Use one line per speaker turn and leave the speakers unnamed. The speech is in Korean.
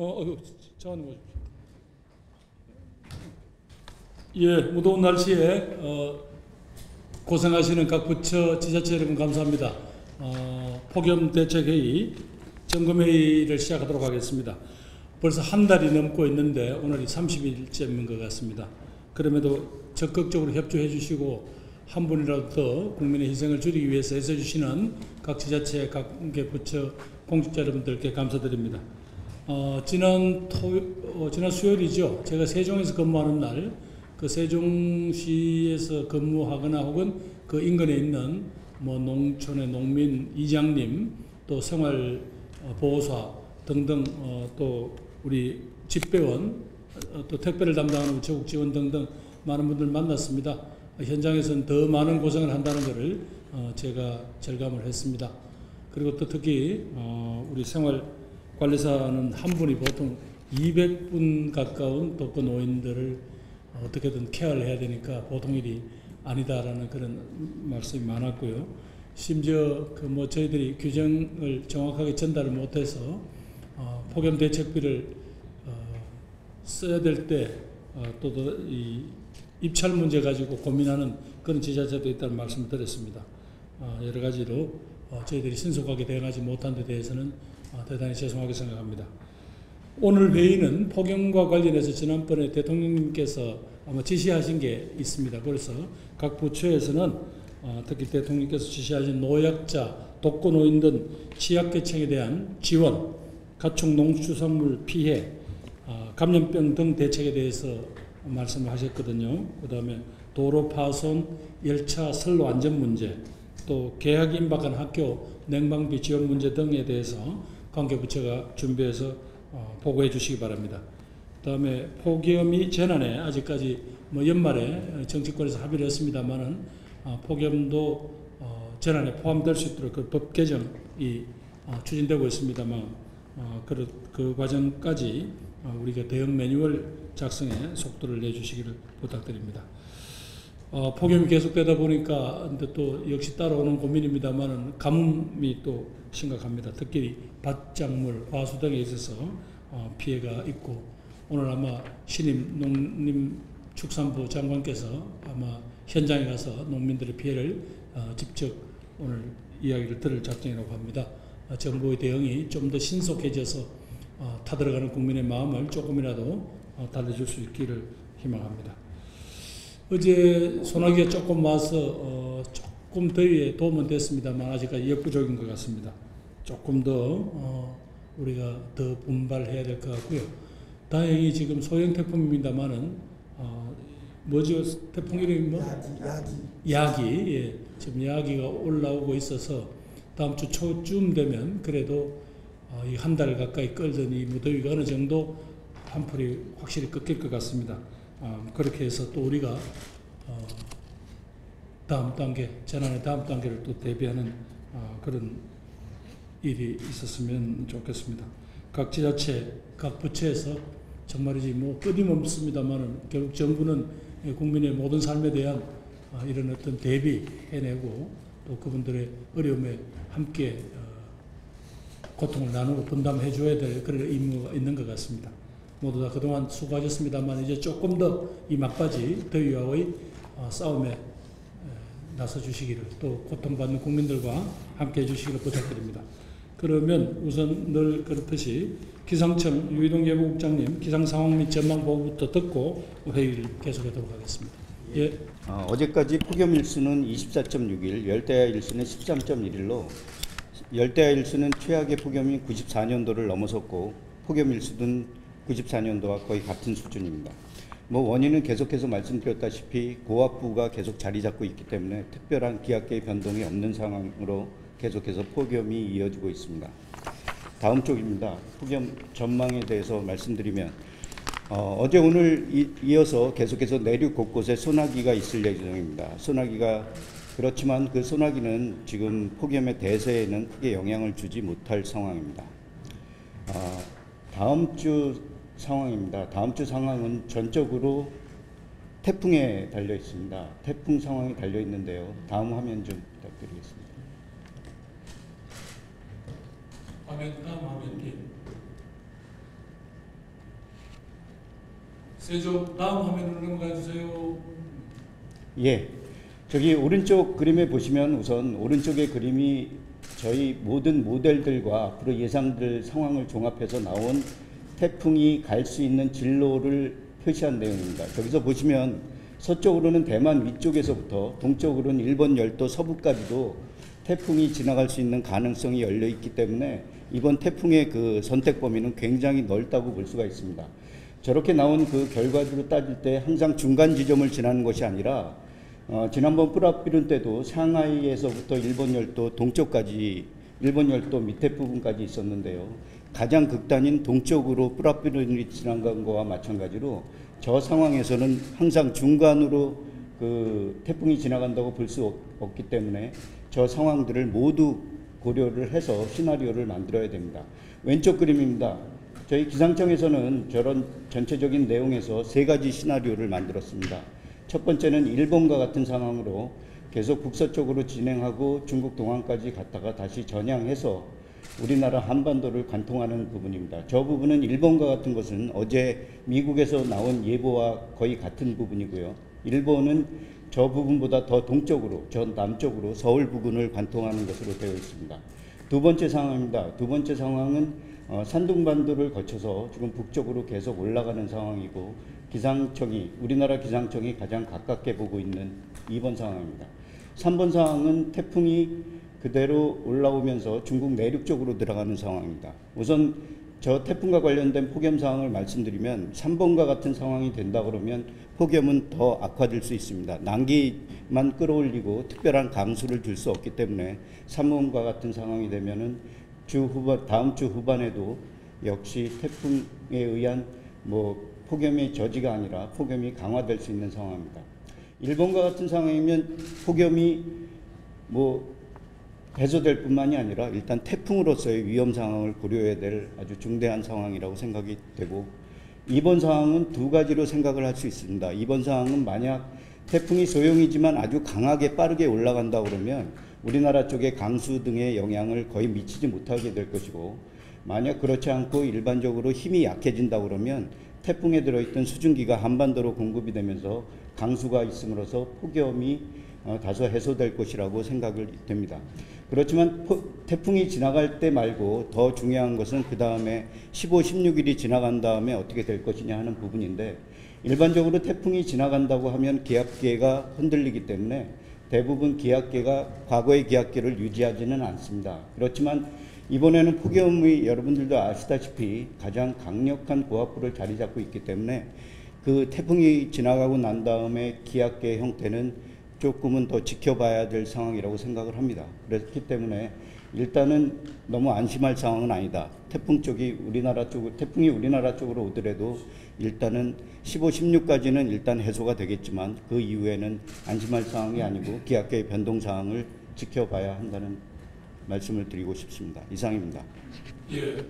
어, 어, 잠깐 뭐. 예, 무더운 날씨에 어, 고생하시는 각 부처 지자체 여러분 감사합니다. 어, 폭염 대책 회의 점검 회의를 시작하도록 하겠습니다. 벌써 한 달이 넘고 있는데 오늘이 30일째인 것 같습니다. 그럼에도 적극적으로 협조해 주시고 한 분이라도 더 국민의 희생을 줄이기 위해서 애써 주시는 각 지자체, 각계 부처 공직자 여러분들께 감사드립니다. 어, 지난 토, 어, 지난 수요일이죠. 제가 세종에서 근무하는 날, 그 세종시에서 근무하거나 혹은 그 인근에 있는 뭐 농촌의 농민 이장님, 또 생활 어, 보호사 등등 어, 또 우리 집배원, 어, 또 택배를 담당하는 우체국 지원 등등 많은 분들 만났습니다. 어, 현장에서는 더 많은 고생을 한다는 것을 어, 제가 절감을 했습니다. 그리고 또 특히 어, 우리 생활 관리사는 한 분이 보통 200분 가까운 독거 노인들을 어떻게든 케어를 해야 되니까 보통 일이 아니다라는 그런 말씀이 많았고요. 심지어 그 뭐 저희들이 규정을 정확하게 전달을 못해서 어, 폭염 대책비를 어, 써야 될 때또이 입찰 문제 가지고 고민하는 그런 지자체도 있다는 말씀을 드렸습니다. 어, 여러 가지로 어, 저희들이 신속하게 대응하지 못한 데 대해서는 어, 대단히 죄송하게 생각합니다. 오늘 회의는 폭염과 관련해서 지난번에 대통령님께서 아마 지시하신 게 있습니다. 그래서 각 부처에서는 어, 특히 대통령께서 지시하신 노약자, 독거노인 등 취약계층에 대한 지원, 가축 농수산물 피해, 어, 감염병 등 대책에 대해서 말씀을 하셨거든요. 그 다음에 도로 파손, 열차 선로 안전 문제, 또 계약 임박한 학교 냉방비 지원 문제 등에 대해서 관계부처가 준비해서 어, 보고해 주시기 바랍니다. 그 다음에 폭염이 재난에 아직까지 뭐 연말에 정치권에서 합의를 했습니다만은 어, 폭염도 어, 재난에 포함될 수 있도록 그 법 개정이 어, 추진되고 있습니다만 어, 그, 그 과정까지 어, 우리가 대응 매뉴얼 작성에 속도를 내주시기를 부탁드립니다. 어, 폭염이 계속되다 보니까 또 역시 따라오는 고민입니다만은 가뭄이 또 심각합니다. 특히 밭작물, 과수 등에 있어서 어, 피해가 있고 오늘 아마 신임 농림축산부 장관께서 아마 현장에 가서 농민들의 피해를 어, 직접 오늘 이야기를 들을 작정이라고 합니다. 어, 정부의 대응이 좀 더 신속해져서 어, 타들어가는 국민의 마음을 조금이라도 어, 달래줄 수 있기를 희망합니다. 어제 소나기가 조금 와서 어, 조금 더위에 도움은 됐습니다만 아직까지 역부족인 것 같습니다. 조금 더 어, 우리가 더 분발해야 될 것 같고요. 다행히 지금 소형 태풍입니다만은 어, 뭐죠 태풍 이름이 뭐?
야기,
야기 예, 지금 야기가 올라오고 있어서 다음 주 초쯤 되면 그래도 어, 이한 달 가까이 끌던 이 무더위가 어느 정도 한풀이 확실히 꺾일 것 같습니다. 어, 그렇게 해서 또 우리가 어, 다음 단계 재난의 다음 단계를 또 대비하는 어, 그런 일이 있었으면 좋겠습니다. 각 지자체, 각 부처에서 정말이지 뭐 끊임없습니다만은 결국 정부는 국민의 모든 삶에 대한 어, 이런 어떤 대비 해내고 또 그분들의 어려움에 함께 어, 고통을 나누고 분담해 줘야 될 그런 의무가 있는 것 같습니다. 모두 다 그동안 수고하셨습니다만 이제 조금 더 이 막바지 더위와의 어, 싸움에 에, 나서 주시기를 또 고통받는 국민들과 함께 해주시기를 부탁드립니다. 그러면 우선 늘 그렇듯이 기상청 유이동 예보국장님 기상 상황 및 전망 보고부터 듣고 회의를 계속하도록 하겠습니다. 예,
어, 어제까지 폭염 일수는 24.6일, 열대야 일수는 13.1일로 열대야 일수는 최악의 폭염이 94년도를 넘어섰고 폭염 일수는 94년도와 거의 같은 수준입니다. 뭐 원인은 계속해서 말씀드렸다시피 고압부가 계속 자리 잡고 있기 때문에 특별한 기압계의 변동이 없는 상황으로 계속해서 폭염이 이어지고 있습니다. 다음 쪽입니다. 폭염 전망에 대해서 말씀드리면 어, 제 오늘 이, 이어서 계속해서 내륙 곳곳에 소나기가 있을 예정입니다. 소나기가 그렇지만 그 소나기는 지금 폭염의 대세에는 크게 영향을 주지 못할 상황입니다. 어, 다음 주 상황입니다. 다음 주 상황은 전적으로 태풍에 달려 있습니다. 태풍 상황이 달려 있는데요. 다음 화면 좀 부탁드리겠습니다.
화면 다음 화면 예. 세종 다음 화면으로 넘어가 주세요.
예. 저기 오른쪽 그림에 보시면 우선 오른쪽의 그림이 저희 모든 모델들과 앞으로 예상될 상황을 종합해서 나온 태풍이 갈 수 있는 진로를 표시한 내용입니다. 저기서 보시면 서쪽으로는 대만 위쪽에서부터 동쪽으로는 일본 열도 서부까지도 태풍이 지나갈 수 있는 가능성이 열려 있기 때문에 이번 태풍의 그 선택 범위는 굉장히 넓다고 볼 수가 있습니다. 저렇게 나온 그 결과들로 따질 때 항상 중간 지점을 지나는 것이 아니라 어, 지난번 뿌라비룬 때도 상하이에서부터 일본 열도 동쪽까지 일본 열도 밑에 부분까지 있었는데요. 가장 극단인 동쪽으로 뿌라비룬이 지나간 거와 마찬가지로 저 상황에서는 항상 중간으로 그 태풍이 지나간다고 볼 수 없기 때문에 저 상황들을 모두 고려를 해서 시나리오를 만들어야 됩니다. 왼쪽 그림입니다. 저희 기상청에서는 저런 전체적인 내용에서 세 가지 시나리오를 만들었습니다. 첫 번째는 일본과 같은 상황으로 계속 북서쪽으로 진행하고 중국 동안까지 갔다가 다시 전향해서 우리나라 한반도를 관통하는 부분입니다. 저 부분은 일본과 같은 것은 어제 미국에서 나온 예보와 거의 같은 부분이고요. 일본은 저 부분보다 더 동쪽으로, 저 남쪽으로 서울 부근을 관통하는 것으로 되어 있습니다. 두 번째 상황입니다. 두 번째 상황은 어, 산둥반도를 거쳐서 지금 북쪽으로 계속 올라가는 상황이고 기상청이 우리나라 기상청이 가장 가깝게 보고 있는 2번 상황입니다. 3번 상황은 태풍이 그대로 올라오면서 중국 내륙 쪽으로 들어가는 상황입니다. 우선 저 태풍과 관련된 폭염 상황을 말씀드리면 3번과 같은 상황이 된다 그러면 폭염은 더 악화될 수 있습니다. 난기만 끌어올리고 특별한 강수를 줄 수 없기 때문에 3번과 같은 상황이 되면은 주 후반 다음 주 후반에도 역시 태풍에 의한 뭐 폭염의 저지가 아니라 폭염이 강화될 수 있는 상황입니다. 일본과 같은 상황이면 폭염이 뭐 해소될 뿐만이 아니라 일단 태풍으로서의 위험 상황을 고려해야 될 아주 중대한 상황이라고 생각이 되고 이번 상황은 두 가지로 생각을 할 수 있습니다. 이번 상황은 만약 태풍이 소형이지만 아주 강하게 빠르게 올라간다 그러면 우리나라 쪽에 강수 등의 영향을 거의 미치지 못하게 될 것이고 만약 그렇지 않고 일반적으로 힘이 약해진다 그러면 태풍에 들어있던 수증기가 한반도로 공급이 되면서 강수가 있음으로써 폭염이 어, 다소 해소될 것이라고 생각을 됩니다. 그렇지만 포- 태풍이 지나갈 때 말고 더 중요한 것은 그 다음에 15, 16일이 지나간 다음에 어떻게 될 것이냐 하는 부분인데 일반적으로 태풍이 지나간다고 하면 기압계가 흔들리기 때문에 대부분 기압계가 과거의 기압계를 유지하지는 않습니다. 그렇지만 이번에는 폭염이 여러분들도 아시다시피 가장 강력한 고압부를 자리 잡고 있기 때문에 그 태풍이 지나가고 난 다음에 기압계 형태는 조금은 더 지켜봐야 될 상황이라고 생각을 합니다. 그렇기 때문에 일단은 너무 안심할 상황은 아니다. 태풍 쪽이 우리나라 쪽 태풍이 우리나라 쪽으로 오더라도 일단은 15, 16까지는 일단 해소가 되겠지만 그 이후에는 안심할 상황이 아니고 기압계의 변동 사항을 지켜봐야 한다는 말씀을 드리고 싶습니다. 이상입니다.
예,